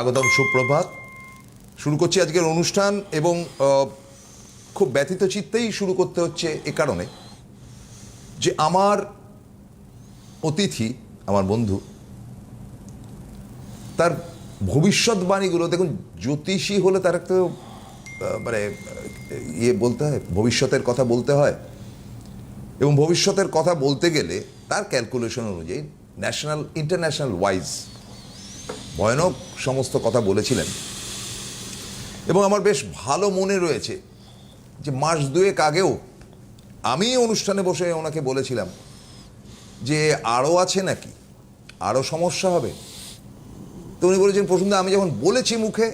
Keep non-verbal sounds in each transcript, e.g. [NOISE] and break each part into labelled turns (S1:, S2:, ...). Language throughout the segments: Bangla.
S1: স্বাগতম, সুপ্রভাত। শুরু করছি আজকের অনুষ্ঠান এবং খুব ব্যথিত চিত্তেই শুরু করতে হচ্ছে এ কারণে যে আমার অতিথি, আমার বন্ধু, তার ভবিষ্যৎবাণীগুলো দেখুন, জ্যোতিষী হলে তার একটা মানে ইয়ে বলতে হয়, ভবিষ্যতের কথা বলতে হয়। এবং ভবিষ্যতের কথা বলতে গেলে তার ক্যালকুলেশন অনুযায়ী ন্যাশনাল ইন্টারন্যাশনাল ওয়াইজ ভয়ানক সমস্ত কথা বলেছিলেন। এবং আমার বেশ ভালো মনে রয়েছে যে মাস দুয়েক আগেও আমি অনুষ্ঠানে বসে ওনাকে বলেছিলাম যে আরও আছে নাকি? আরও সমস্যা হবে? তো উনি বলেছেন প্রসঙ্গে আমি যখন বলেছি মুখে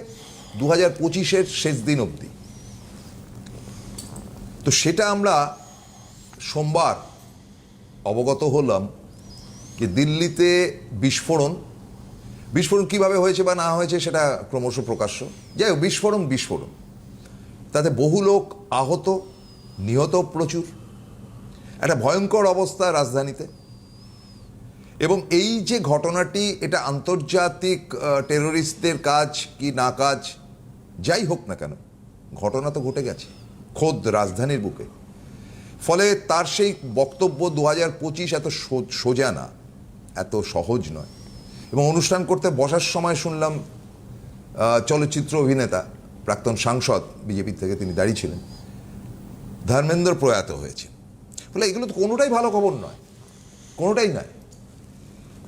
S1: দু হাজার পঁচিশের শেষ দিন অবধি। তো সেটা আমরা সোমবার অবগত হলাম যে দিল্লিতে বিস্ফোরণ বিস্ফোরণ কীভাবে হয়েছে বা না হয়েছে সেটা ক্রমশ প্রকাশ্য। যাই হোক, বিস্ফোরণ বিস্ফোরণ। তাতে বহু লোক আহত, নিহত প্রচুর। একটা ভয়ঙ্কর অবস্থা রাজধানীতে। এবং এই যে ঘটনাটি, এটা আন্তর্জাতিক টেরোরিস্টদের কাজ কি না কাজ, যাই হোক না কেন, ঘটনা তো ঘটে গেছে, খোদ রাজধানীর বুকে। ফলে তার সেই বক্তব্য দু হাজার পঁচিশ এত সোজা না, এত সহজ নয়। এবং অনুষ্ঠান করতে বসার সময় শুনলাম চলচ্চিত্র অভিনেতা, প্রাক্তন সাংসদ বিজেপি থেকে তিনি দাঁড়িয়েছিলেন ধর্মেন্দ্র প্রয়াত হয়েছে ফলে এগুলো তো কোনোটাই ভালো খবর নয়, কোনোটাই নয়।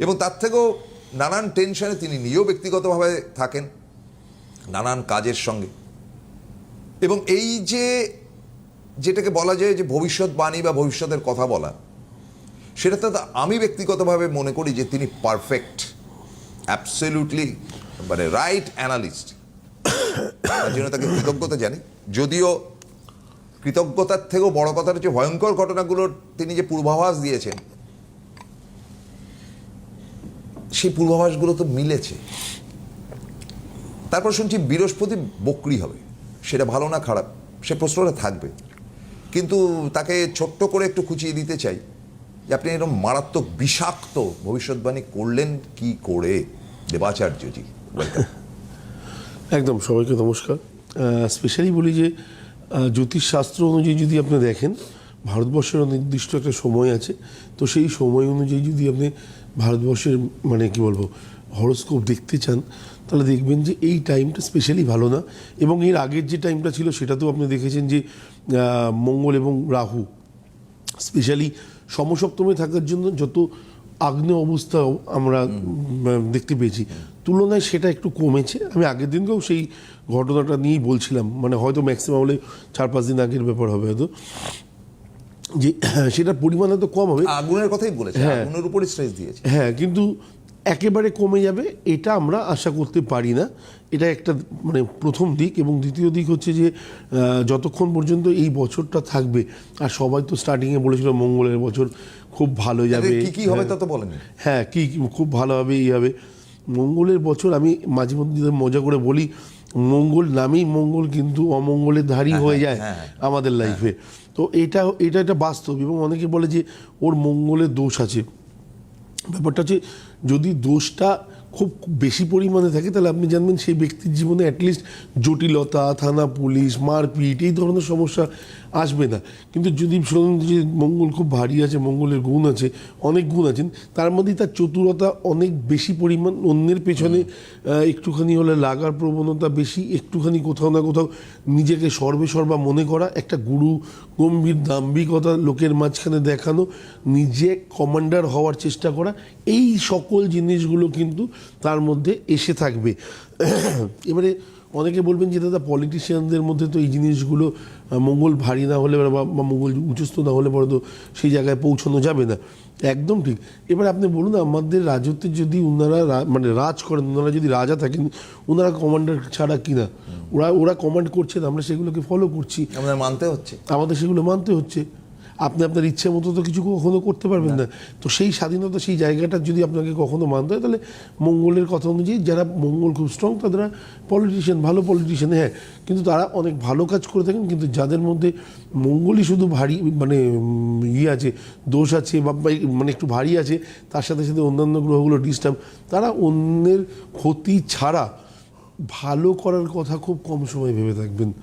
S1: এবং তার থেকেও নানান টেনশনে তিনি নিজেও ব্যক্তিগতভাবে থাকেন, নানান কাজের সঙ্গে। এবং এই যে, যেটাকে বলা যায় যে ভবিষ্যৎবাণী বা ভবিষ্যতের কথা বলা, সেটাতে আমি ব্যক্তিগতভাবে মনে করি যে তিনি পারফেক্ট। অ্যাবসলিউটলি মানে রাইট অ্যানালিস্ট তার জন্য তাকে কৃতজ্ঞতা জানি যদিও কৃতজ্ঞতার থেকেও বড় কথা হচ্ছে ভয়ঙ্কর ঘটনাগুলোর তিনি যে পূর্বাভাস দিয়েছেন, সেই পূর্বাভাসগুলো তো মিলেছে। তারপর শুনছি বৃহস্পতি বকরি হবে। সেটা ভালো না খারাপ, সে প্রশ্নটা থাকবে। কিন্তু তাকে ছোট্ট করে একটু খুঁচিয়ে দিতে চাই যে আপনি এরকম মারাত্মক বিষাক্ত ভবিষ্যৎবাণী করলেন কি করে? দেবাচার্যজি. [LAUGHS]
S2: একদম, সবাইকে নমস্কার স্পেশালি বলি যে জ্যোতিষশাস্ত্র অনুযায়ী যদি আপনি দেখেন ভারতবর্ষের নির্দিষ্ট একটা সময় আছে, তো সেই সময় অনুযায়ী যদি আপনি ভারতবর্ষের মানে কি বলব, হরোস্কোপ দেখতে চান, তাহলে দেখবেন যে এই টাইমটা স্পেশালি ভালো না এবং এর আগের যে টাইমটা ছিল, সেটাতেও আপনি দেখেছেন যে মঙ্গল এবং রাহু স্পেশালি সমসপ্তমে থাকার জন্য যত আগ্নেয় অবস্থা আমরা দেখতে পেয়েছি। তুলনায় সেটা একটু কমেছে। আমি আগের দিনকেও সেই ঘটনাটা নিয়েই বলছিলাম। মানে হয়তো ম্যাক্সিমাম হলে চার পাঁচ দিন আগের ব্যাপার হবে হয়তো। যে সেটার পরিমাণ হয়তো কম হবে।
S1: আগুনের কথাই বলেছে।
S2: হ্যাঁ।
S1: আগুনের উপরই স্ট্রেস দিয়েছে।
S2: হ্যাঁ কিন্তু একেবারে কমে যাবে এটা আমরা আশা করতে পারি না। এটা একটা মানে প্রথম দিক এবং দ্বিতীয় দিক হচ্ছে যে যতক্ষণ পর্যন্ত এই বছরটা থাকবে আর সবাই তো স্টার্টিংয়ে বলেছিল মঙ্গলের বছর খুব ভালো যাবে
S1: কি কি হবে তা তো বলেনি।
S2: হ্যাঁ কি কি খুব ভালো হবে এই হবে। মঙ্গলের বছর আমি মাঝে মধ্যে মজা করে বলি মঙ্গল নামেই মঙ্গল কিন্তু অমঙ্গলের ধারী হয়ে যায়
S1: হ্যাঁ,
S2: আমাদের লাইফে তো এটা এটা একটা বাস্তব এবং অনেকে বলে যে ওর মঙ্গলের দোষ আছে। ব্যাপারটা হচ্ছে যদি দোষটা খুব বেশি পরিমাণে থাকে তাহলে আপনি জানবেন সেই ব্যক্তির জীবনে অ্যাটলিস্ট জটিলতা থানা পুলিশ মারপিট এই ধরনের সমস্যা আসবে না। কিন্তু যদি যে মঙ্গল খুব ভারী আছে, মঙ্গলের গুণ আছে, অনেক গুণ আছেন, তার মধ্যেই তার চতুরতা অনেক বেশি পরিমাণ, অন্যের পেছনে একটুখানি হলে লাগার প্রবণতা বেশি, একটুখানি কোথাও না কোথাও নিজেকে সর্বে সর্বা মনে করা, একটা গুরু গম্ভীর দাম্ভিকতা লোকের মাঝখানে দেখানো, নিজে কমান্ডার হওয়ার চেষ্টা করা, এই সকল জিনিসগুলো কিন্তু তার মধ্যে এসে থাকবে। এবারে অনেকে বলবেন যে দাদা পলিটিশিয়ানদের মধ্যে তো এই জিনিসগুলো মঙ্গল ভারী না হলে বা মঙ্গল উচ্চস্থ না হলে পরে তো সেই জায়গায় পৌঁছানো যাবে না। একদম ঠিক। এবার আপনি বলুন আমাদের রাজত্বে যদি ওনারা মানে রাজ করেন ওনারা যদি রাজা থাকেন ওনারা কমান্ডার ছাড়া কিনা? ওরা ওরা কমান্ড করছেন আমরা সেগুলোকে ফলো করছি।
S1: আমাদের মানতে হচ্ছে।
S2: আমাদের সেগুলো মানতে হচ্ছে। আপনি আপনার ইচ্ছে মতো তো কিছু কখনো করতে পারবেন না। তো সেই স্বাধীনতা, সেই জায়গাটা যদি আপনাকে কখনো মানতে হয়, তাহলে মঙ্গলের কথা অনুযায়ী যারা মঙ্গল খুব স্ট্রং তারা পলিটিশিয়ান ভালো পলিটিশিয়ান হ্যাঁ কিন্তু তারা অনেক ভালো কাজ করে থাকেন, কিন্তু যাদের মধ্যে মঙ্গলই শুধু ভারী মানে ইয়ে আছে, দোষ আছে বা বা মানে একটু ভারী আছে, তার সাথে সাথে অন্যান্য গ্রহগুলো ডিস্টার্ব তারা অন্যের ক্ষতি ছাড়া ভালো করার কথা খুব কম সময় ভেবে থাকবেন।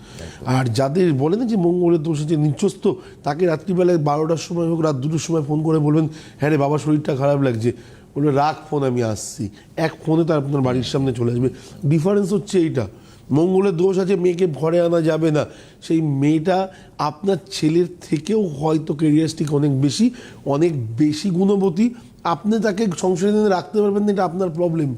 S2: আর যাদের বলে না যে মঙ্গলের দোষে যে নিচস্ত তাকে রাত্রিবেলায় বারোটার সময় হোক রাত দুটোর সময় ফোন করে বলবেন হ্যাঁ রে বাবা শরীরটা খারাপ লাগছে। বলবে রাখ ফোন আমি আসছি। এক ফোনে তো আপনার বাড়ির সামনে চলে আসবে। ডিফারেন্স হচ্ছে এইটা। মঙ্গলের দোষ আছে মেয়েকে ঘরে আনা যাবে না। সেই মেয়েটা আপনার ছেলের থেকেও হয়তো কেরিয়ারিস্টিক অনেক বেশি অনেক বেশি গুণবতী। আপনি তাকে সংসারে রাখতে পারবেন না এটা আপনার প্রবলেম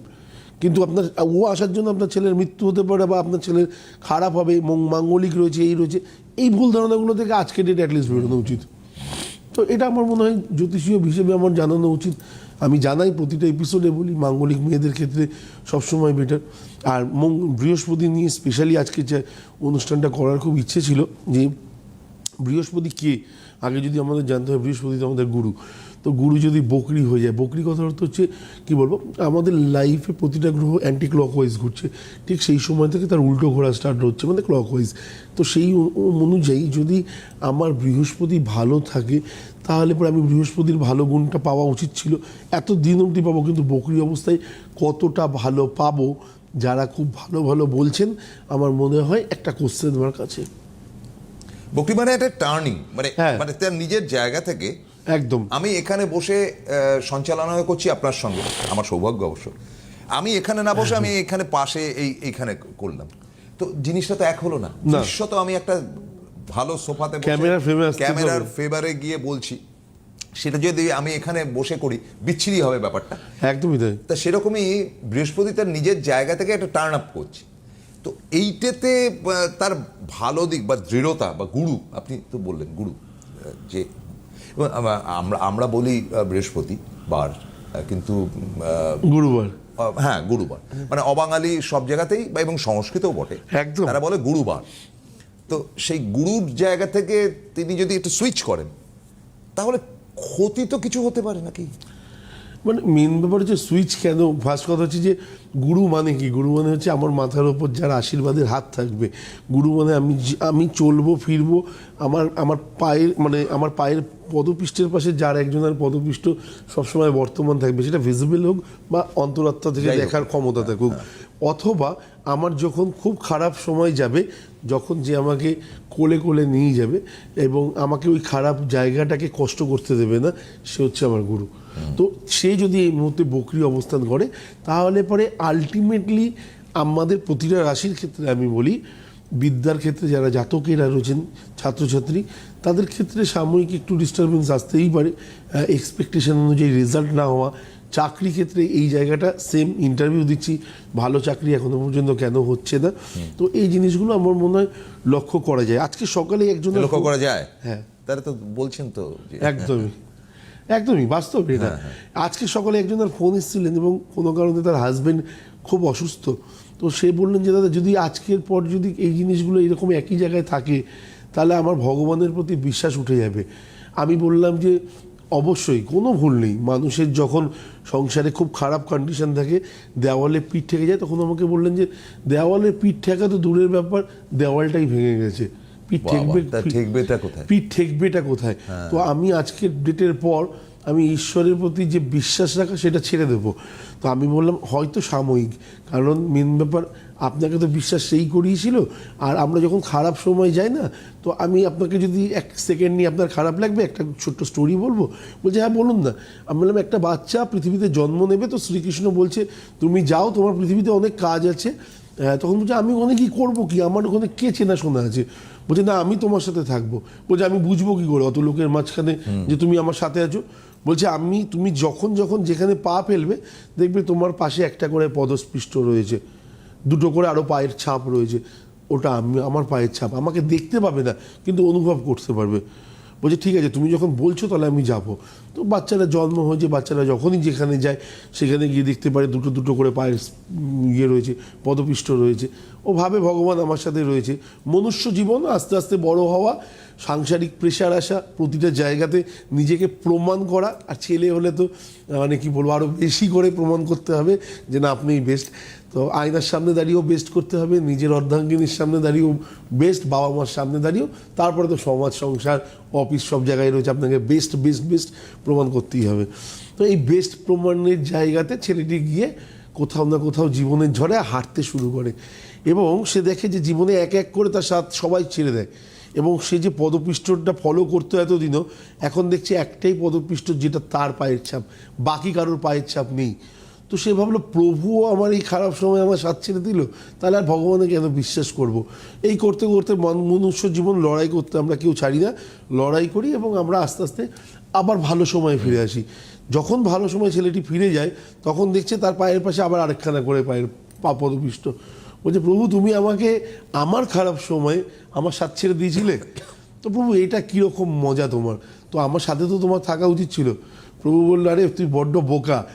S2: কিন্তু আপনার ও আসার জন্য আপনার ছেলের মৃত্যু হতে পারে বা আপনার ছেলের খারাপ হবে, মং- মাঙ্গলিক রয়েছে, এই রয়েছে, এই ভুল ধারণাগুলো থেকে আজকে ডেট অ্যাটলিস্ট বেরোনো উচিত। তো এটা আমার মনে হয় জ্যোতিষীয় হিসেবে আমার জানানো উচিত। আমি জানাই প্রতিটা এপিসোডে বলি, মাঙ্গলিক মেয়েদের ক্ষেত্রে সবসময় বেটার আর মঙ্গ বৃহস্পতি নিয়ে স্পেশালি আজকে যে অনুষ্ঠানটা করার খুব ইচ্ছে ছিল যে, বৃহস্পতি কে? আগে যদি আমাদের জানতে হয়, বৃহস্পতি তো আমাদের গুরু। তো গুরু যদি বকরি হয়ে যায় বকরি কথার অর্থ হচ্ছে কি বলব আমাদের লাইফে প্রতিটা গ্রহ অ্যান্টি ক্লকওয়াইজ ঘুরছে। ঠিক সেই সময় থেকে তার উল্টো ঘোরা স্টার্ট হচ্ছে মানে ক্লকওয়াইজ তো সেই অনুযায়ী যদি আমার বৃহস্পতি ভালো থাকে তাহলে পরে আমি বৃহস্পতির ভালো গুণটা পাওয়া উচিত ছিল। এত দিন অবধি পাবো কিন্তু বকরি অবস্থায় কতটা ভালো পাবো যারা খুব ভালো ভালো বলছেন আমার মনে হয় একটা কোশ্চেন আমার কাছে
S1: বকরি মানে একটা টার্নিং মানে
S2: হ্যাঁ।
S1: মানে তার নিজের জায়গা থেকে
S2: একদম।
S1: আমি এখানে বসে সঞ্চালনা করছি আপনার সঙ্গে। আমার সৌভাগ্য অবশ্য। আমি এখানে না বসে আমি এখানে পাশে এই এইখানে করলাম। তো জিনিসটা তো এক হলো না। দৃশ্য তো আমি একটা ভালো সোফাতে
S2: ক্যামেরার
S1: ক্যামেরার ফেভারে গিয়ে বলছি। সেটা যদি আমি এখানে বসে করি বিচ্ছিরি হবে ব্যাপারটা।
S2: একদমই তাই।
S1: তা সেরকমই বৃহস্পতি তার নিজের জায়গা থেকে একটা টার্ন আপ করছে। তো এইটাতে তার ভালো দিক বা দৃঢ়তা বা গুরু আপনি তো বললেন গুরু যে আমরা আমরা বলি বৃহস্পতি বার কিন্তু
S2: গুরুবার।
S1: হ্যাঁ গুরুবার। মানে অবাঙালি সব জায়গাতেই বা এবং সংস্কৃতও বটে।
S2: একদম।
S1: তারা বলে গুরুবার। তো সেই গুরুর জায়গা থেকে তিনি যদি একটু সুইচ করেন তাহলে ক্ষতি তো কিছু হতে পারে নাকি?
S2: মানে মেন ব্যাপার হচ্ছে সুইচ কেন? ফার্স্ট কথা হচ্ছে যে গুরু মানে কি? গুরু মানে হচ্ছে আমার মাথার ওপর যার আশীর্বাদের হাত থাকবে। গুরু মানে আমি আমি চলবো ফিরবো আমার আমার পায়ের মানে আমার পায়ের পদপৃষ্ঠের পাশে যার একজনের পদপৃষ্ঠ সবসময় বর্তমান থাকবে সেটা ভিজিবল হোক বা অন্তরাত্মা থেকে দেখার ক্ষমতা থাকুক। অথবা আমার যখন খুব খারাপ সময় যাবে যখন যে আমাকে কোলে কোলে নিয়ে যাবে এবং আমাকে ওই খারাপ জায়গাটাকে কষ্ট করতে দেবে না সে হচ্ছে আমার গুরু। তো সে যদি এই মুহূর্তে বকরি অবস্থান করে তাহলে পরে আলটিমেটলি আমাদের প্রতিটা রাশির ক্ষেত্রে আমি বলি বিদ্যার ক্ষেত্রে যারা জাতকেরা রয়েছেন ছাত্রছাত্রী তাদের ক্ষেত্রে সাময়িক একটু ডিস্টারবেন্স আসতেই পারে। এক্সপেকটেশন অনুযায়ী রেজাল্ট না হওয়া চাকরি ক্ষেত্রে এই জায়গাটা সেম ইন্টারভিউ দিচ্ছি। ভালো চাকরি এখনও পর্যন্ত কেন হচ্ছে না। তো এই জিনিসগুলো আমার মনে হয় লক্ষ্য করা যায়। আজকে সকালে একজন
S1: লক্ষ্য করা যায়?
S2: হ্যাঁ।
S1: তারা তো বলছেন তো
S2: একদমই। একদমই বাস্তব এটা। আজকে সকালে একজন একজনের ফোন এসেছিলেন এবং কোনো কারণে তার হাজবেন্ড খুব অসুস্থ। তো সে বললেন যে দাদা যদি আজকের পর যদি এই জিনিসগুলো এরকম একই জায়গায় থাকে তাহলে আমার ভগবানের প্রতি বিশ্বাস উঠে যাবে। আমি বললাম যে অবশ্যই কোনো ভুল নেই। মানুষের যখন সংসারে খুব খারাপ কন্ডিশন থাকে দেওয়ালে পিঠ ঠেকে যায় তখন আমাকে বললেন যে দেওয়ালে পিঠ ঠেকা তো দূরের ব্যাপার দেওয়ালটাই ভেঙে গেছে। পিঠ ঠেকবে
S1: ঠেকবেটা কোথায়?
S2: পিঠ ঠেকবেটা কোথায়? তো আমি আজকের ডেটের পর আমি ঈশ্বরের প্রতি যে বিশ্বাস রাখা সেটা ছেড়ে দেব। তো আমি বললাম হয়তো সাময়িক কারণ মেন ব্যাপার আপনাকে তো বিশ্বাস সেই করিয়েছিল আর আমরা যখন খারাপ সময় যাই না তো আমি আপনাকে যদি এক সেকেন্ড নিয়ে আপনার খারাপ লাগবে একটা ছোট্ট স্টোরি বলব। বলছে হ্যাঁ বলুন না। আমি বললাম একটা বাচ্চা পৃথিবীতে জন্ম নেবে তো শ্রীকৃষ্ণ বলছে তুমি যাও তোমার পৃথিবীতে অনেক কাজ আছে। হ্যাঁ, তখন বলছে আমি ওখানে কি করব কি? আমার ওখানে কে চেনাশোনা আছে? বলছে না আমি তোমার সাথে থাকব। বলছে আমি বুঝব কি করে? অত লোকের মাঝখানে যে তুমি আমার সাথে আছো? বলছে আমি তুমি যখন যখন যেখানে পা ফেলবে দেখবে তোমার পাশে একটা করে পদস্পৃষ্ট রয়েছে। দুটো করে আরও পায়ের ছাপ রয়েছে। ওটা আমি, আমার পায়ের ছাপ। আমাকে দেখতে পাবে না, কিন্তু অনুভব করতে পারবে। বলছে, ঠিক আছে, তুমি যখন বলছো তাহলে আমি যাব। তো বাচ্চারা জন্ম হয়েছে, বাচ্চারা যখনই যেখানে যায়, সেখানে গিয়ে দেখতে পারে দুটো দুটো করে পায়ের ইয়ে রয়েছে, পদপিষ্ট রয়েছে। ও ভাবে ভগবান আমার সাথে রয়েছে। মনুষ্য জীবন আস্তে আস্তে বড় হওয়া, সাংসারিক প্রেশার আসা, প্রতিটা জায়গাতে নিজেকে প্রমাণ করা। আর ছেলে হলে তো মানে কি বলব আরও বেশি করে প্রমাণ করতে হবে যে, না আপনি বেস্ট তো আয়নার সামনে দাঁড়িয়েও বেস্ট করতে হবে, নিজের অর্ধাঙ্গিনীর সামনে দাঁড়িয়েও বেস্ট বাবা মার সামনে দাঁড়িয়েও, তারপরে তো সমাজ, সংসার অফিস সব জায়গায় রয়েছে, আপনাকে বেস্ট বেস্ট বেস্ট প্রমাণ করতেই হবে। তো এই বেস্ট প্রমাণের জায়গাতে ছেলেটি গিয়ে কোথাও না কোথাও জীবনের ঝড়ে হাঁটতে শুরু করে এবং সে দেখে যে জীবনে এক এক করে তার সাথ সবাই ছেড়ে দেয় এবং সে যে পদপিষ্টটা ফলো করতো এতদিনও, এখন দেখছে একটাই পদপিষ্ট যেটা তার পায়ের ছাপ, বাকি কারোর পায়ের ছাপ নেই। তো সে ভাবলো, প্রভুও আমার এই খারাপ সময় আমার সাথ ছেড়ে দিল, তাহলে আর ভগবানে কেন বিশ্বাস করব। এই করতে করতে মন- মনুষ্য জীবন লড়াই করতে আমরা কেউ ছাড়ি না। লড়াই করি এবং আমরা আস্তে আস্তে আবার ভালো সময় ফিরে আসি। যখন ভালো সময় ছেলেটি ফিরে যায়, তখন দেখছে তার পায়ের পাশে আবার আরেকখানা করে পায়ের পা পদপিষ্ট। বলছে, প্রভু, তুমি আমাকে আমার খারাপ সময় আমার সাথ ছেড়ে দিয়েছিলে? তো প্রভু, এটা কীরকম মজা তোমার? তো আমার সাথে তো তোমার থাকা উচিত ছিল। প্রভু বলল, আরে, তুই বড্ড বোকা।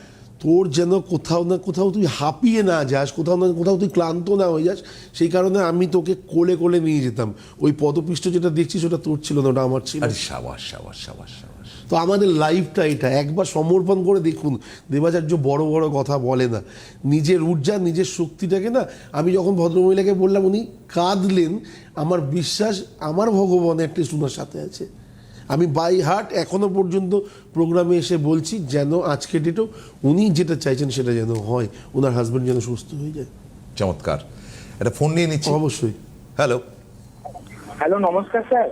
S2: তোর যেন কোথাও না কোথাও তুই হাঁপিয়ে না যাস কোথাও না কোথাও তুই ক্লান্ত না হয়ে যাস সেই কারণে আমি তোকে কোলে কোলে নিয়ে যেতাম। ওই পদপৃষ্ঠ যেটা দেখছিস ওটা তোর ছিল না ওটা আমার ছিল
S1: আরে সাবাস সাবাস সাবাস সাবাস।
S2: তো আমাদের লাইফটা এটা। একবার সমর্পণ করে দেখুন দেবাচার্য বড় বড় কথা বলে না। নিজের ঊর্জা নিজের শক্তিটাকে না আমি যখন ভদ্রমহিলাকে বললাম উনি কাঁদলেন আমার বিশ্বাস আমার ভগবান অ্যাটলিস্ট ওনার সাথে আছে। আমি বাই হার্ট এখনও পর্যন্ত প্রোগ্রামে এসে বলছি যেন আজকে ডেটেও উনি যেটা চাইছেন সেটা যেন হয় ওনার হাজব্যান্ড যেন সুস্থ হয়ে যায়।
S1: চমৎকার। একটা ফোন নিয়ে নিচ্ছি।
S2: অবশ্যই।
S1: হ্যালো
S3: হ্যালো নমস্কার স্যার।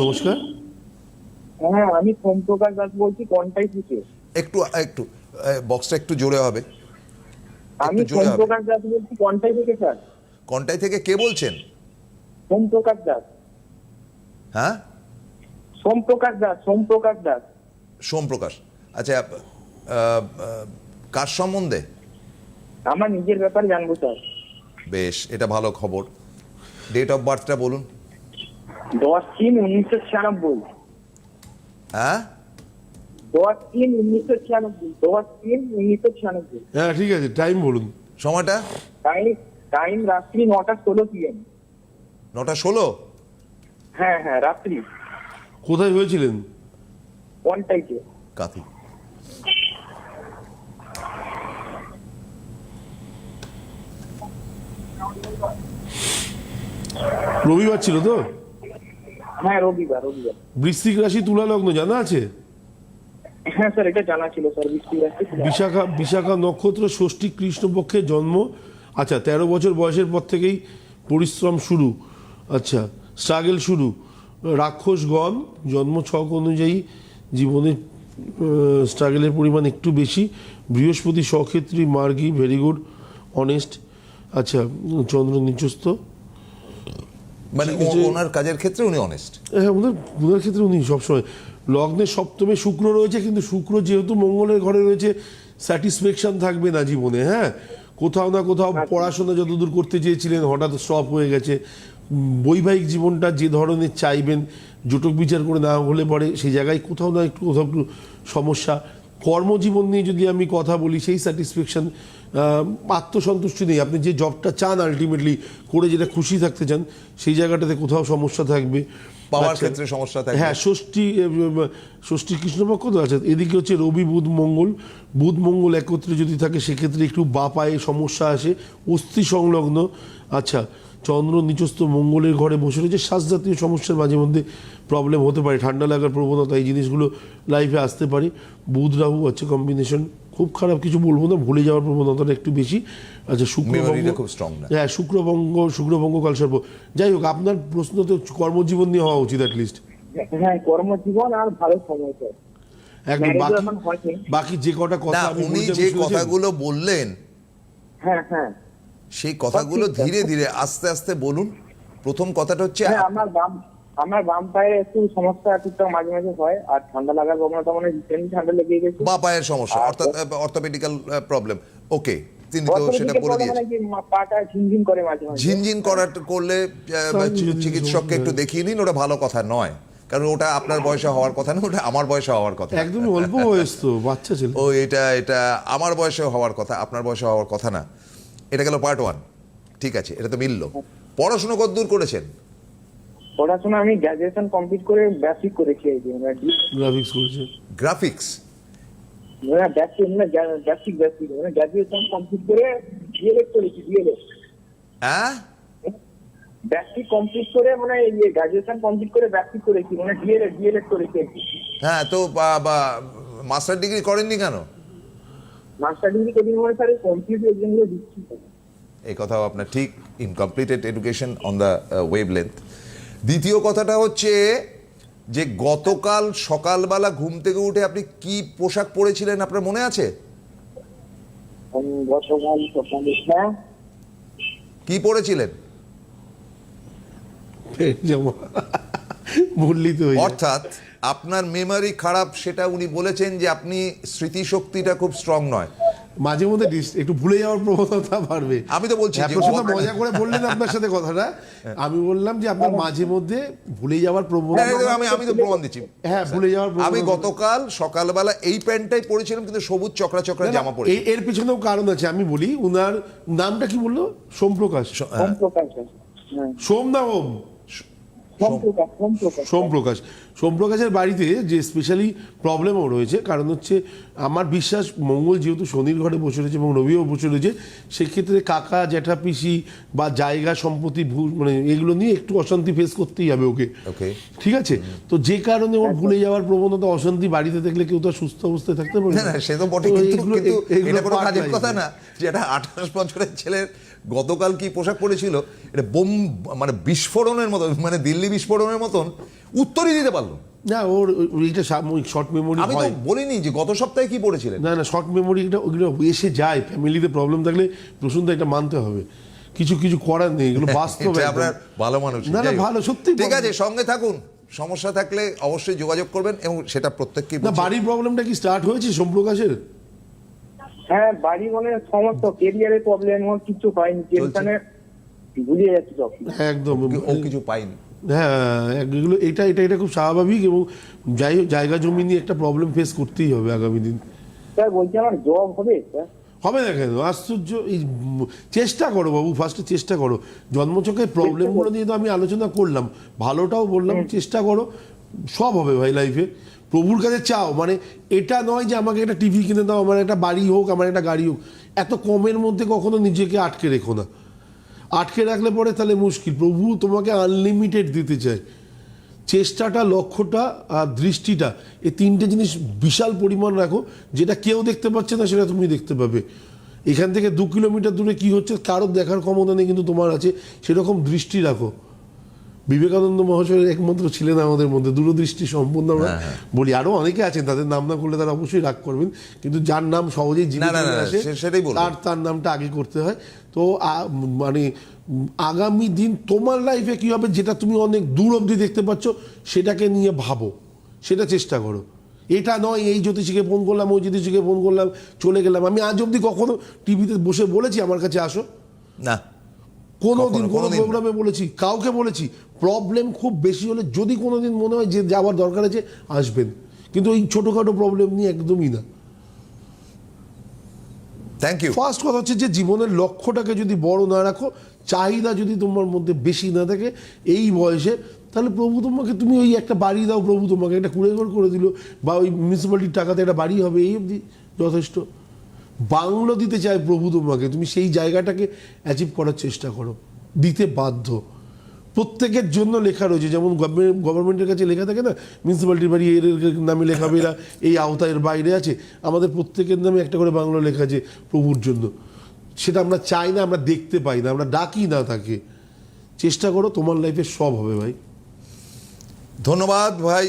S2: নমস্কার।
S3: হ্যাঁ আমি সোম প্রকাশ দাস বলছি কন্টাই থেকে।
S1: একটু একটু বক্সটা একটু জোরে হবে।
S3: আমি সোম প্রকাশ দাস বলছি কন্টাই থেকে স্যার।
S1: কন্টাই থেকে কে বলছেন?
S3: সোম প্রকাশ দাস।
S1: হ্যাঁ?
S3: সোম প্রকাশ দাস সোম প্রকাশ দাস
S1: সোমপ্রকাশ আচ্ছা কার সম্বন্ধে?
S3: আমার নিজের ব্যাপারে জানব স্যার।
S1: বেশ এটা ভালো খবর। ডেট অফ বার্থটা বলুন।
S3: দশ তিন উনিশশো ছিয়ানব্বই।
S1: হ্যাঁ?
S3: দশ তিন উনিশশো ছিয়ানব্বই। দশ তিন উনিশশো ছিয়ানব্বই।
S2: হ্যাঁ ঠিক আছে টাইম বলুন।
S1: সময়টা?
S3: টাইম টাইম রাত্রি নটা ষোলো পিএম
S1: নটা ষোলো?
S3: হ্যাঁ হ্যাঁ রাত্রি।
S2: কোথায় হয়েছিলেন?
S3: কন্টাইতে
S1: কাঁথি
S2: রবিবার ছিল তো?
S3: হ্যাঁ রবিবার রবিবার।
S2: বৃশ্চিক রাশি তুলা লগ্ন জানা আছে?
S3: হ্যাঁ স্যার এটা জানা ছিল স্যার
S2: বিশাখা বিশাখা নক্ষত্র ষষ্ঠী কৃষ্ণপক্ষে জন্ম। আচ্ছা তেরো বছর বয়সের পর থেকেই পরিশ্রম শুরু। আচ্ছা স্ট্রাগল শুরু। রাক্ষসগণ জন্ম ছক অনুযায়ী জীবনে স্ট্রাগলের পরিমাণ একটু বেশি। বৃহস্পতি সক্ষেত্রী মার্গি ভেরি গুড অনেস্ট আচ্ছা চন্দ্র নিচস্থ।
S1: মানে ওনার কাজের ক্ষেত্রে উনি অনেস্ট
S2: হ্যাঁ ওনার ওনার ক্ষেত্রে উনি সবসময়। লগ্নের সপ্তমে শুক্র রয়েছে কিন্তু শুক্র যেহেতু মঙ্গলের ঘরে রয়েছে স্যাটিসফ্যাকশন থাকবে না জীবনে হ্যাঁ? কোথাও না কোথাও পড়াশোনা যতদূর করতে চেয়েছিলেন হঠাৎ স্টপ হয়ে গেছে। বৈবাহিক জীবনটা যে ধরনের চাইবেন জটক বিচার করে না হলে পরে সেই জায়গায় কোথাও না একটু কোথাও একটু সমস্যা। কর্মজীবন নিয়ে যদি আমি কথা বলি সেই স্যাটিসফ্যাকশন আত্মসন্তুষ্টি নেই। আপনি যে জবটা চান আলটিমেটলি করে যেটা খুশি থাকতে চান সেই জায়গাটাতে কোথাও সমস্যা থাকবে।
S1: পাওয়ার
S2: আচ্ছা।
S1: ক্ষেত্রে সমস্যা থাকবে।
S2: হ্যাঁ ষষ্ঠী ষষ্ঠী কৃষ্ণপক্ষ তো আছে। এদিকে হচ্ছে রবি বুধ মঙ্গল। বুধ মঙ্গল একত্রে যদি থাকে সেক্ষেত্রে একটু বা পায়ে সমস্যা আসে অস্থি সংলগ্ন। আচ্ছা চন্দ্র নিচস্থ মঙ্গলের ঘরে বসে রয়েছে। শ্বাসজাতীয় সমস্যার মাঝে মধ্যে প্রবলেম হতে পারে। ঠান্ডা লাগার প্রবণতা এই জিনিসগুলো লাইফে আসতে পারে। বুধ রাহু আছে কম্বিনেশন খুব খারাপ কিছু বলব না ভুলে যাওয়ার প্রবণতাটা একটু বেশি। আচ্ছা শুক্রবঙ্গ। হ্যাঁ শুক্রবঙ্গ শুক্রবঙ্গ কালসর্প যাই হোক আপনার প্রশ্ন তো কর্মজীবন নিয়ে হওয়া উচিত অ্যাটলিস্ট
S3: হ্যাঁ কর্মজীবন আর ভালো সময়
S2: একদম বাকি বাকি যে কটা কথা
S1: উনি যে? কথাগুলো বললেন
S3: হ্যাঁ হ্যাঁ।
S1: সেই কথাগুলো ধীরে ধীরে আস্তে আস্তে বলুন। প্রথম কথাটা হচ্ছে
S3: হ্যাঁ আমার বাম আমার বাম পায়ে একটু সমস্যা টুকটাক মাঝে মাঝে হয় আর ঠান্ডা লাগার প্রবণতা মানে রিসেন্টলি ঠান্ডা লেগে গেছে।
S1: বা পায়ের সমস্যা অর্থাৎ অর্থোপেডিক্যাল প্রবলেম ওকে তিনি তো সেটা বলে দিয়েছেন।
S3: মানে পাটা ঝিনঝিন করে মাঝে মাঝে।
S1: ঝিনঝিন করার করলে চিকিৎসককে একটু দেখিয়ে নিন ওটা ভালো কথা নয়। কারণ ওটা আপনার বয়সে হওয়ার কথা না ওটা আমার বয়সে হওয়ার কথা।
S2: একদমই অল্প বয়স তো বাচ্চা ছেলে।
S1: ও এটা এটা আমার বয়সে হওয়ার কথা আপনার বয়সে হওয়ার কথা না। এটা গেল পার্ট ওয়ান ঠিক আছে এটা তো মিলল। পড়াশোনা কত দূর করেছেন?
S3: পড়াশোনা আমি গ্রাজুয়েশন কমপ্লিট করে বেসিক করেছি এই যে মানে
S2: গ্রাফিক্স করেছে।
S1: গ্রাফিক্স
S3: বেসিক মানে বেসিক বেসিক মানে গ্রাজুয়েশন কমপ্লিট করে ডিএলএড করেছি ডিএলএড
S1: হ্যাঁ?
S3: বেসিক কমপ্লিট করে মানে এই গ্রাজুয়েশন কমপ্লিট করে বেসিক করেছি মানে ডিএলএড ডিএলএড করেছি।
S1: হ্যাঁ তো মাস্টার ডিগ্রি করেননি কেন?
S3: মাস্টার ডিগ্রি কদিন পরে স্যার কমপ্লিট এক্সামগুলো দিচ্ছি।
S1: এই কথাও আপনার ঠিক। Incompleted education on the wavelength দ্বিতীয় কথাটা হচ্ছে যে গতকাল সকালবেলা ঘুম থেকে উঠে আপনি কি পোশাক পরেছিলেন আপনার মনে আছে?
S3: গতকাল সকালে হ্যাঁ।
S1: কি পরেছিলেন?
S2: তো
S1: অর্থাৎ আপনার মেমরি খারাপ সেটা উনি বলেছেন যে আপনি স্মৃতিশক্তিটা খুব স্ট্রং নয়।
S2: মাঝে মধ্যে একটু ভুলে যাওয়ার প্রবণতা বাড়বে।
S1: আমি তো বলছি
S2: মজা করে বললেন আপনার সাথে কথাটা। আমি বললাম যে আপনার মাঝে মধ্যে ভুলে যাওয়ার
S1: হ্যাঁ,
S2: প্রবণতা
S1: আমি আমি তো প্রমাণ দিচ্ছি।
S2: হ্যাঁ ভুলে যাওয়ার
S1: আমি গতকাল সকালবেলা এই প্যান্টটাই পরেছিলাম কিন্তু সবুজ চকরা চকরা জামা পরে
S2: এর পেছনেও কারণ আছে আমি বলি উনার নামটা কি বলল? সোমপ্রকাশ।
S3: কম প্রকাশ স্যার। হ্যাঁ
S2: সোম না ওম
S3: কম প্রকাশ কম প্রকাশ
S2: সোমপ্রকাশ সোমপ্রকাশের বাড়িতে যে স্পেশালি প্রবলেমও রয়েছে কারণ হচ্ছে আমার বিশ্বাস মঙ্গল যেহেতু শনির ঘরে বসে রয়েছে এবং রবিও বসে রয়েছে সেক্ষেত্রে কাকা জ্যাঠা পিসি বা জায়গা সম্পত্তি ভূ মানে এগুলো নিয়ে একটু অশান্তি ফেস করতেই হবে ওকে।
S1: ওকে।
S2: ঠিক আছে? তো যে কারণে ওর ভুলে যাওয়ার প্রবণতা অশান্তি বাড়িতে দেখলে কেউ তো সুস্থ অবস্থায় থাকতে পারে
S1: না। না সে তো বটে কিন্তু
S2: এগুলো-
S1: এটা কোনো কাজের কথা না যে একটা আঠাশ বছরের ছেলের গতকাল কি পোশাক পরেছিল? এটা বোম মানে বিস্ফোরণের মতো মানে দিল্লি বিস্ফোরণের মতন উত্তরই দিতে পারল। না।
S2: ওর সাময়িক শর্ট মেমোরি
S1: আমি তো বলিনি যে গত সপ্তাহে কি পড়েছিলেন।
S2: না না শর্ট মেমোরিটা ওগুলো এসে যায়। ফ্যামিলিতে প্রবলেম থাকলে প্রসূনদা এটা মানতে হবে। কিছু কিছু করার নেই এগুলো [LAUGHS] বাস্তব
S1: আপনার ভালো মানুষ।
S2: না, না, ভালো, সত্যি
S1: ঠিক আছে সঙ্গে থাকুন। সমস্যা থাকলে অবশ্যই যোগাযোগ করবেন এবং সেটা প্রত্যেককে
S2: না বাড়ির প্রবলেমটা কি স্টার্ট হয়েছে সোমপ্রকাশের?
S3: হ্যাঁ বাড়ি মানে সমস্ত কেরিয়ারের প্রবলেম ওর কিছু হয়নি টেনশনে ভুলিয়ে যাচ্ছে সব
S2: একদম।
S1: ও কিছু পাইনি
S2: হ্যাঁ এগুলো এটা এটা এটা খুব স্বাভাবিক এবং যাই জায়গা জমি নিয়ে একটা প্রবলেম ফেস করতেই হবে আগামী দিন।
S3: স্যার বলছি আমার জব হবে স্যার?
S2: হবে না কেন? আশ্চর্য এই চেষ্টা করো বাবু ফার্স্টে চেষ্টা করো। জন্মচকের প্রবলেমগুলো নিয়ে তো আমি আলোচনা করলাম। ভালোটাও বললাম চেষ্টা করো। সব হবে ভাই লাইফে প্রভুর কাছে চাও মানে এটা নয় যে আমাকে একটা টিভি কিনে দাও, আমার একটা বাড়ি হোক, আমার একটা গাড়ি হোক, এত কমের মধ্যে কখনো নিজেকে আটকে রেখো না। আটকে রাখলে পরে তাহলে মুশকিল। প্রভু তোমাকে আনলিমিটেড দিতে চায়। চেষ্টাটা, লক্ষ্যটা আর দৃষ্টিটা, এই তিনটে জিনিস বিশাল পরিমাণ রাখো, যেটা কেউ দেখতে পাচ্ছে না, সেটা তুমি দেখতে পাবে। এখান থেকে দু কিলোমিটার দূরে কি হচ্ছে, কারোর দেখার ক্ষমতা নেই, কিন্তু তোমার আছে। সেরকম দৃষ্টি রাখো। বিবেকানন্দ মহাশয়ের একমাত্র ছিলেন আমাদের মধ্যে। দূরদৃষ্টি সম্পন্ন আমরা বলি আরও অনেকে আছেন তাদের নাম না করলে তারা অবশ্যই রাগ করবেন কিন্তু যার নাম সহজেই আসে। তার তার নামটা আগে করতে হয়। তো মানে আগামী দিন তোমার লাইফে কি হবে যেটা তুমি অনেক দূর অবধি দেখতে পাচ্ছ সেটাকে নিয়ে ভাবো সেটা চেষ্টা করো। এটা নয় এই জ্যোতিষীকে ফোন করলাম ওই জ্যোতিষীকে ফোন করলাম চলে গেলাম। আমি আজ অবধি কখনো টিভিতে বসে বলেছি আমার কাছে আসো।
S1: না
S2: কোনো দিন কোনো প্রোগ্রামে বলেছি কাউকে বলেছি প্রবলেম খুব বেশি হলে যদি কোনো দিন মনে হয় যে যাওয়ার দরকার আছে আসবেন। কিন্তু এই ছোটোখাটো প্রবলেম নিয়ে একদমই না।
S1: থ্যাংক ইউ
S2: ফার্স্ট কথা হচ্ছে যে জীবনের লক্ষ্যটাকে যদি বড় না রাখো চাহিদা যদি তোমার মধ্যে বেশি না থাকে এই বয়সে তাহলে প্রভু তোমাকে তুমি ওই একটা বাড়ি দাও প্রভু তোমাকে একটা কুড়ে ঘর করে দিল বা ওই মিউনিসিপ্যালিটির টাকাতে একটা বাড়ি হবে এই অবধি যথেষ্ট। বাংলো দিতে চায় প্রভু তোমাকে তুমি সেই জায়গাটাকে অ্যাচিভ করার চেষ্টা করো দিতে বাধ্য। প্রত্যেকের জন্য লেখা রয়েছে। যেমন গভর্নমেন্টের কাছে লেখা থাকে না মিউনিসিপ্যালিটির বাড়ি এর নামে লেখা এরা এই আওতায়ের বাইরে আছে। আমাদের প্রত্যেকের নামে একটা করে বাংলা লেখা আছে প্রভুর জন্য। সেটা আমরা চাই না, আমরা দেখতে পাই না, আমরা ডাকি না তাকে। চেষ্টা করো, তোমার লাইফে সব হবে ভাই।
S1: ধন্যবাদ ভাই।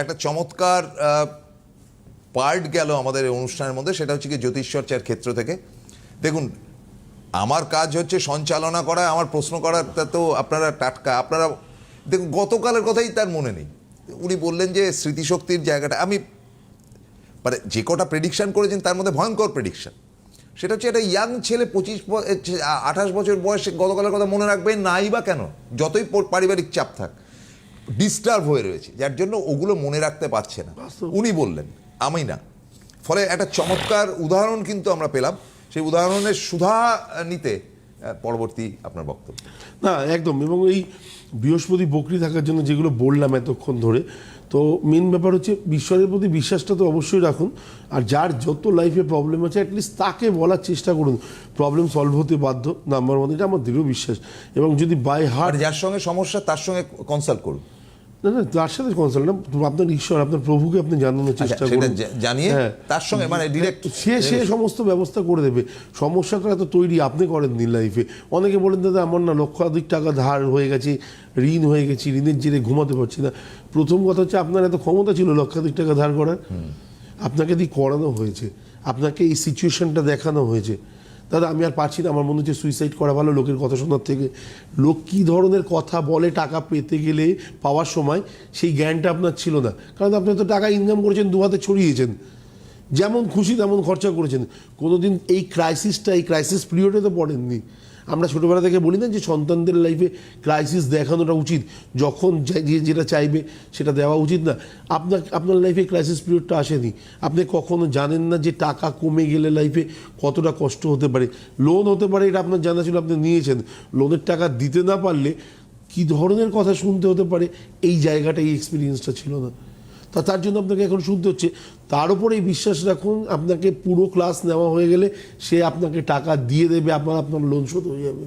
S1: একটা চমৎকার পার্ট গেল আমাদের অনুষ্ঠানের মধ্যে, সেটা হচ্ছে কি জ্যোতিষ চর্চার ক্ষেত্র থেকে। দেখুন আমার কাজ হচ্ছে সঞ্চালনা করা আমার প্রশ্ন করাটা তো আপনারা টাটকা। আপনারা দেখুন গতকালের কথাই তার মনে নেই। উনি বললেন যে স্মৃতিশক্তির জায়গাটা আমি মানে যে কটা প্রেডিকশন করেছেন তার মধ্যে ভয়ঙ্কর প্রেডিকশান সেটা হচ্ছে একটা ইয়াং ছেলে পঁচিশ আঠাশ বছর বয়সে গতকালের কথা মনে রাখবে নাই বা কেন যতই পারিবারিক চাপ থাক ডিস্টার্ব হয়ে রয়েছে যার জন্য ওগুলো মনে রাখতে পারছে না। উনি বললেন আমি না। ফলে একটা চমৎকার উদাহরণ কিন্তু আমরা পেলাম। সেই উদাহরণের সুধা নিতে পরবর্তী আপনার বক্তব্য।
S2: না একদম। এবং এই বৃহস্পতি বকরি থাকার জন্য যেগুলো বললাম এতক্ষণ ধরে তো মেন ব্যাপার হচ্ছে ঈশ্বরের প্রতি বিশ্বাসটা তো অবশ্যই রাখুন। আর যার যত লাইফে প্রবলেম আছে অ্যাটলিস্ট তাকে বলার চেষ্টা করুন। প্রবলেম সলভ হতে বাধ্য নাম্বার ওয়ান এটা আমার দৃঢ় বিশ্বাস। এবং যদি বাই
S1: আর
S2: হার্ট
S1: যার সঙ্গে সমস্যা তার সঙ্গে কনসাল্ট করুন।
S2: না না তার সাথে কনসাল্ট না। আপনার ঈশ্বর আপনার প্রভুকে আপনি জানানোর
S1: আচ্ছা,
S2: চেষ্টা
S1: সেটা
S2: করুন।
S1: জানিয়ে
S2: হ্যাঁ।
S1: তার সঙ্গে মানে ডিরেক্ট
S2: সে সে সমস্ত ব্যবস্থা করে দেবে। সমস্যাটা তো তৈরি আপনি করেননি লাইফে অনেকে বলেন দাদা আমার না লক্ষাধিক টাকা ধার হয়ে গেছে ঋণ হয়ে গেছে ঋণের জেরে ঘুমাতে পারছি না। প্রথম কথা হচ্ছে আপনার এত ক্ষমতা ছিল লক্ষাধিক টাকা ধার করার। আপনাকে দিয়ে করানো হয়েছে। আপনাকে এই সিচুয়েশনটা দেখানো হয়েছে। দাদা, আমি আর পারছি না, আমার মনে হচ্ছে সুইসাইড করা ভালো লোকের কথা শোনার থেকে। লোক কী ধরনের কথা বলে টাকা পেতে গেলে পাওয়ার সময়, সেই জ্ঞানটা আপনার ছিল না। কারণ আপনি তো টাকা ইনকাম করেছেন, দু হাতে ছড়িয়েছেন। যেমন খুশি তেমন খরচা করেছেন। কোনোদিন এই ক্রাইসিসটা এই ক্রাইসিস পিরিয়ডে তো পড়েননি। আমরা ছোটোবেলা থেকে বলি না যে সন্তানদের লাইফে ক্রাইসিস দেখানোটা উচিত। যখন যে যেটা চাইবে সেটা দেওয়া উচিত না। আপনার আপনার লাইফে ক্রাইসিস পিরিয়ডটা আসেনি। আপনি কখনো জানেন না যে টাকা কমে গেলে লাইফে কতটা কষ্ট হতে পারে? লোন হতে পারে এটা আপনার জানা ছিল, আপনি নিয়েছেন। লোনের টাকা দিতে না পারলে কী ধরনের কথা শুনতে হতে পারে? এই জায়গাটা, এই এক্সপিরিয়েন্সটা ছিল না। তা তার জন্য আপনাকে এখন শুনতে হচ্ছে। তার উপরেই বিশ্বাস রাখুন, আপনাকে পুরো ক্লাস নেওয়া হয়ে গেলে সে আপনাকে টাকা দিয়ে দেবে, আপনার আপনার লোন শোধ হয়ে যাবে।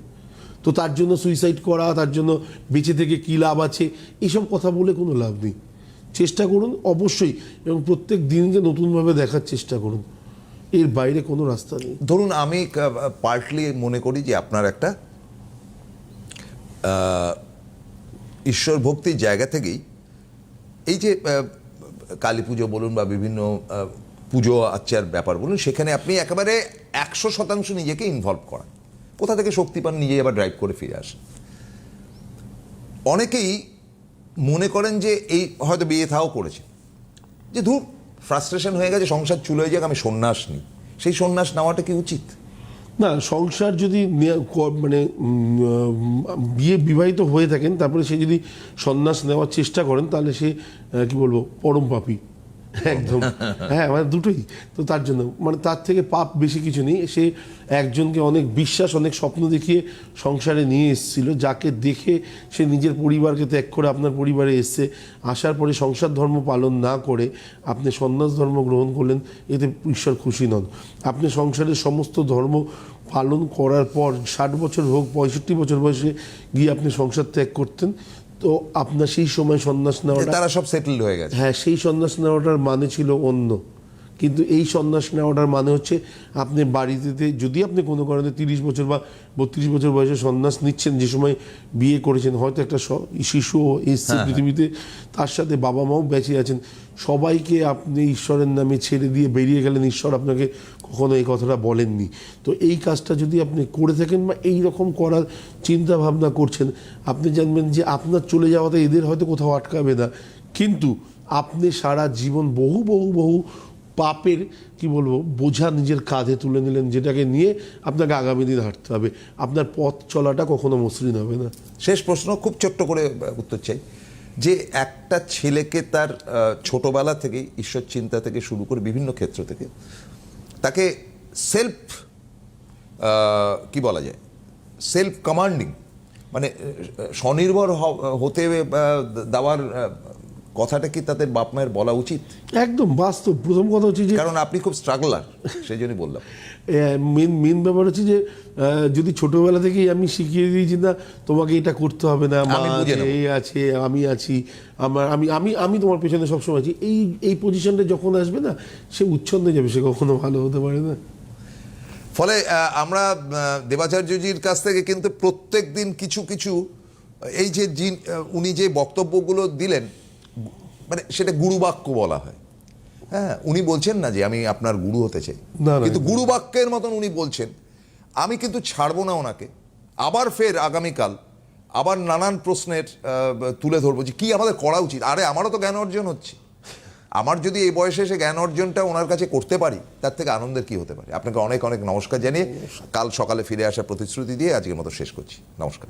S2: তো তার জন্য সুইসাইড করা, তার জন্য বেঁচে থেকে কী লাভ আছে এইসব কথা বলে কোনো লাভ নেই। চেষ্টা করুন, অবশ্যই, এবং প্রত্যেক দিনকে নতুনভাবে দেখার চেষ্টা করুন। এর বাইরে কোনো রাস্তা নেই।
S1: ধরুন, আমি পার্টলি মনে করি যে আপনার একটা ঈশ্বর ভক্তির জায়গা থেকেই এই যে কালী পুজো বলুন বা বিভিন্ন পুজো আচ্চার ব্যাপার বলুন, সেখানে আপনি একেবারে একশো শতাংশ নিজেকে ইনভলভ করান। কোথা থেকে শক্তি পান নিজেই আবার ড্রাইভ করে ফিরে আসেন। অনেকেই মনে করেন যে এই হয়তো বিয়ে থাও করেছে। যে ধূপ ফ্রাস্ট্রেশন হয়ে গেছে, সংসার চুলো হয়ে যাক, আমি সন্ন্যাস নিই। সেই সন্ন্যাস নেওয়াটা কি উচিত?
S2: না, সংসার যদি মানে বিয়ে বিবাহিত হয়ে থাকেন, তারপরে সে যদি সন্ন্যাস নেওয়ার চেষ্টা করেন, তাহলে সে কি বলব, পরম পাপী। [LAUGHS] একদম। হ্যাঁ মানে দুটোই। তো তার জন্য মানে তার থেকে পাপ বেশি কিছু নেই। সে একজনকে অনেক বিশ্বাস, অনেক স্বপ্ন দেখিয়ে সংসারে নিয়ে এসেছিল, যাকে দেখে সে নিজের পরিবারকে ত্যাগ করে আপনার পরিবারে এসছে। আসার পরে সংসার ধর্ম পালন না করে আপনি সন্ন্যাস ধর্ম গ্রহণ করলেন, এতে ঈশ্বর খুশি নন। আপনি সংসারের সমস্ত ধর্ম পালন করার পর ষাট বছর হোক, পঁয়ষট্টি বছর বয়সে গিয়ে আপনি সংসার ত্যাগ করতেন। তো আপনার সেই সময় সন্ন্যাস নেওয়াটা
S1: তারা সব সেটেলড হয়ে গেছে।
S2: হ্যাঁ সেই সন্ন্যাস নেওয়াটার মানে ছিল অন্য। কিন্তু এই সন্ন্যাস নেওয়াটার মানে হচ্ছে আপনি বাড়িতে যদি আপনি কোনো কারণে তিরিশ বছর বা বত্রিশ বছর বয়সে সন্ন্যাস নিচ্ছেন যে সময় বিয়ে করেছেন হয়তো একটা শিশু এসছে পৃথিবীতে তার সাথে বাবা মাও বেঁচে আছেন সবাইকে আপনি ঈশ্বরের নামে ছেড়ে দিয়ে বেরিয়ে গেলেন ঈশ্বর আপনাকে কখনো এই কথাটা বলেননি। তো এই কাজটা যদি আপনি করে থাকেন বা এই রকম করার চিন্তা ভাবনা করছেন, আপনি জানবেন যে আপনার চলে যাওয়াতে এদের হয়তো কোথাও আটকাবে না। কিন্তু আপনি সারা জীবন বহু বহু বহু পাপের, কি বলব, বোঝা নিজের কাঁধে তুলে নিলেন, যেটাকে নিয়ে আপনাকে আগামী দিন হাঁটতে হবে। আপনার পথ চলাটা কখনো মসৃণ হবে না।
S1: শেষ প্রশ্ন, খুব ছোট্ট করে উত্তর চাই। যে একটা ছেলেকে তার ছোটবেলা থেকে ঈশ্বর চিন্তা থেকে শুরু করে বিভিন্ন ক্ষেত্র থেকে তাকে সেলফ কি বলা যায়? সেলফ কমান্ডিং মানে স্বনির্ভর হতে দেওয়ার কথাটা কি তাদের বাপ মায়ের বলা উচিত?
S2: একদম বাস্তব। প্রথম কথা হচ্ছে
S1: কারণ আপনি খুব স্ট্রাগলার সেই জন্যই বললাম।
S2: মেন মেন ব্যাপার হচ্ছে যে যদি ছোটবেলা থেকেই আমি শিখিয়ে দিয়েছি না তোমাকে এটা করতে হবে না মা এই আছে আমি আছি আমার আমি আমি আমি তোমার পেছনে সবসময় আছি। এই এই পজিশনটা যখন আসবে না সে উচ্ছন্দে যাবে সে কখনো ভালো হতে পারে না।
S1: ফলে আমরা দেবাচার্যজির কাছ থেকে কিন্তু প্রত্যেক দিন কিছু কিছু এই যে উনি যে বক্তব্যগুলো দিলেন মানে সেটা গুরুবাক্য বলা হয়। হ্যাঁ উনি বলছেন না যে আমি আপনার গুরু হতে চাই। কিন্তু গুরুবাক্যের মতন উনি বলছেন আমি কিন্তু ছাড়বো না ওনাকে। আবার ফের আগামীকাল আবার নানান প্রশ্নের তুলে ধরবো যে কি আমাদের করা উচিত। আরে আমারও তো জ্ঞান অর্জন হচ্ছে। আমার যদি এই বয়সে এসে জ্ঞান অর্জনটা ওনার কাছে করতে পারি তার থেকে আনন্দের কি হতে পারে? আপনাকে অনেক অনেক নমস্কার জানিয়ে কাল সকালে ফিরে আসার প্রতিশ্রুতি দিয়ে আজকের মতো শেষ করছি। নমস্কার।